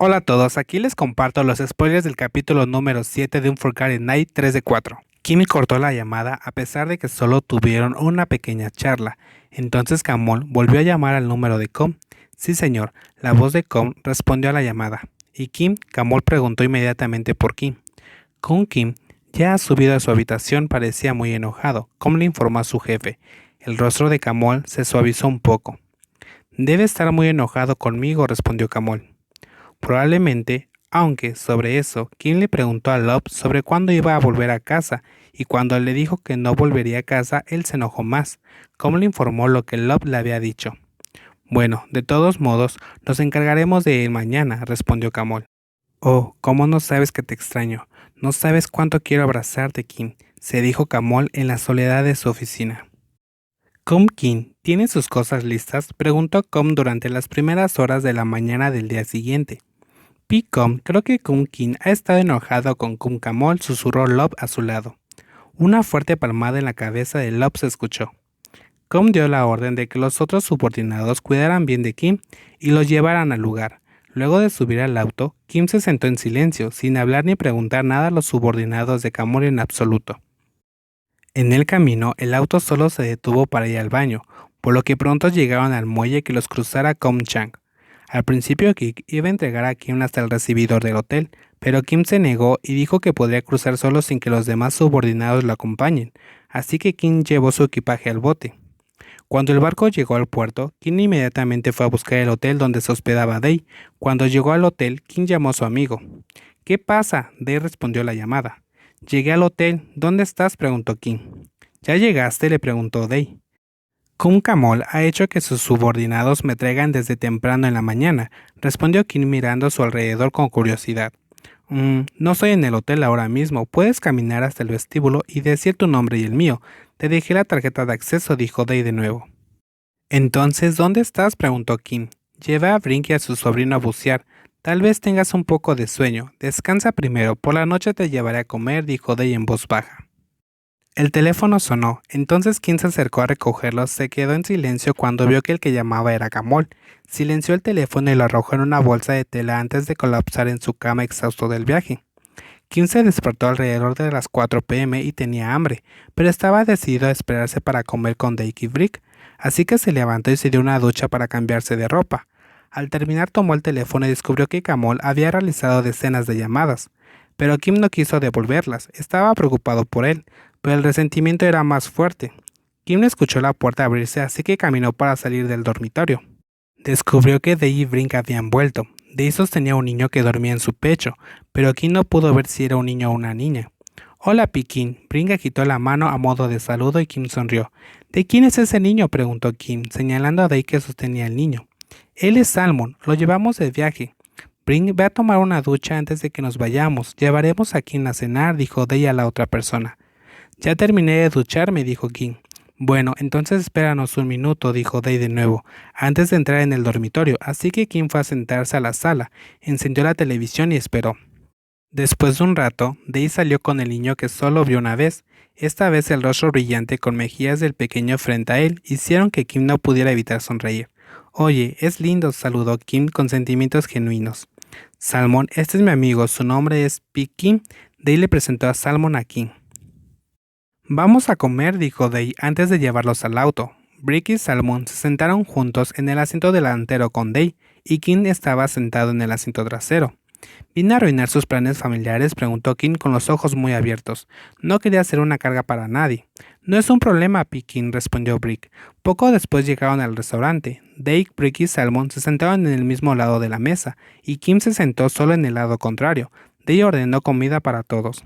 Hola a todos, aquí les comparto los spoilers del capítulo número 7 de Unforgotten Night 3 de 4. Kimmy cortó la llamada a pesar de que solo tuvieron una pequeña charla. Entonces Camol volvió a llamar al número de Com. Sí señor, la voz de Com respondió a la llamada. Y Kim, Camol preguntó inmediatamente por Kim. Con Kim, ya ha subido a su habitación, parecía muy enojado. Com le informó a su jefe. El rostro de Camol se suavizó un poco. Debe estar muy enojado conmigo, respondió Camol. Probablemente, aunque sobre eso, Kim le preguntó a Love sobre cuándo iba a volver a casa, y cuando le dijo que no volvería a casa, él se enojó más, como le informó lo que Love le había dicho. Bueno, de todos modos, nos encargaremos de él mañana, respondió Camol. Oh, ¿cómo no sabes que te extraño? No sabes cuánto quiero abrazarte, Kim, se dijo Camol en la soledad de su oficina. Com Kim, ¿tiene sus cosas listas? preguntó Com durante las primeras horas de la mañana del día siguiente. Picom, creo que Kun Kin ha estado enojado con Kun Kamol, susurró Lop a su lado. Una fuerte palmada en la cabeza de Lop se escuchó. Com dio la orden de que los otros subordinados cuidaran bien de Kim y los llevaran al lugar. Luego de subir al auto, Kim se sentó en silencio, sin hablar ni preguntar nada a los subordinados de Kamol en absoluto. En el camino, el auto solo se detuvo para ir al baño, por lo que pronto llegaron al muelle que los cruzara Com Chang. Al principio Kik iba a entregar a Kim hasta el recibidor del hotel, pero Kim se negó y dijo que podría cruzar solo sin que los demás subordinados lo acompañen, así que Kim llevó su equipaje al bote. Cuando el barco llegó al puerto, Kim inmediatamente fue a buscar el hotel donde se hospedaba Day. Cuando llegó al hotel, Kim llamó a su amigo. ¿Qué pasa? Day respondió la llamada. Llegué al hotel. ¿Dónde estás? preguntó Kim. ¿Ya llegaste? le preguntó Day. Kun Kamol ha hecho que sus subordinados me traigan desde temprano en la mañana, respondió Kim mirando a su alrededor con curiosidad. Mm, no estoy en el hotel ahora mismo. Puedes caminar hasta el vestíbulo y decir tu nombre y el mío. Te dejé la tarjeta de acceso, dijo Day de nuevo. Entonces, ¿dónde estás? preguntó Kim. Lleva a Brink y a su sobrino a bucear. Tal vez tengas un poco de sueño. Descansa primero. Por la noche te llevaré a comer, dijo Day en voz baja. El teléfono sonó, entonces quien se acercó a recogerlo se quedó en silencio cuando vio que el que llamaba era Camol. Silenció el teléfono y lo arrojó en una bolsa de tela antes de colapsar en su cama exhausto del viaje. Kim se despertó alrededor de las 4 pm y tenía hambre, pero estaba decidido a esperarse para comer con Dake y Brick, así que se levantó y se dio una ducha para cambiarse de ropa. Al terminar tomó el teléfono y descubrió que Camol había realizado decenas de llamadas, pero Kim no quiso devolverlas, estaba preocupado por él, pero el resentimiento era más fuerte. Kim escuchó la puerta abrirse, así que caminó para salir del dormitorio. Descubrió que Day y Brink habían vuelto. Day sostenía un niño que dormía en su pecho, pero Kim no pudo ver si era un niño o una niña. Hola, Piquín. Brink agitó la mano a modo de saludo y Kim sonrió. ¿De quién es ese niño? preguntó Kim, señalando a Day que sostenía el niño. Él es Salmon, lo llevamos de viaje. Brink, ve a tomar una ducha antes de que nos vayamos. Llevaremos a Kim a cenar, dijo Day a la otra persona. Ya terminé de ducharme, dijo Kim. Bueno, entonces espéranos un minuto, dijo Day de nuevo, antes de entrar en el dormitorio, así que Kim fue a sentarse a la sala, encendió la televisión y esperó. Después de un rato, Day salió con el niño que solo vio una vez. Esta vez el rostro brillante con mejillas del pequeño frente a él hicieron que Kim no pudiera evitar sonreír. Oye, es lindo, saludó Kim con sentimientos genuinos. Salmon, este es mi amigo, su nombre es Kim. Day le presentó a Salmon a Kim. Vamos a comer, dijo Day antes de llevarlos al auto. Brick y Salmon se sentaron juntos en el asiento delantero con Day y Kim estaba sentado en el asiento trasero. ¿Vine a arruinar sus planes familiares? preguntó Kim con los ojos muy abiertos. No quería ser una carga para nadie. No es un problema, Pikin, respondió Brick. Poco después llegaron al restaurante. Day, Brick y Salmon se sentaron en el mismo lado de la mesa, y Kim se sentó solo en el lado contrario. Day ordenó comida para todos.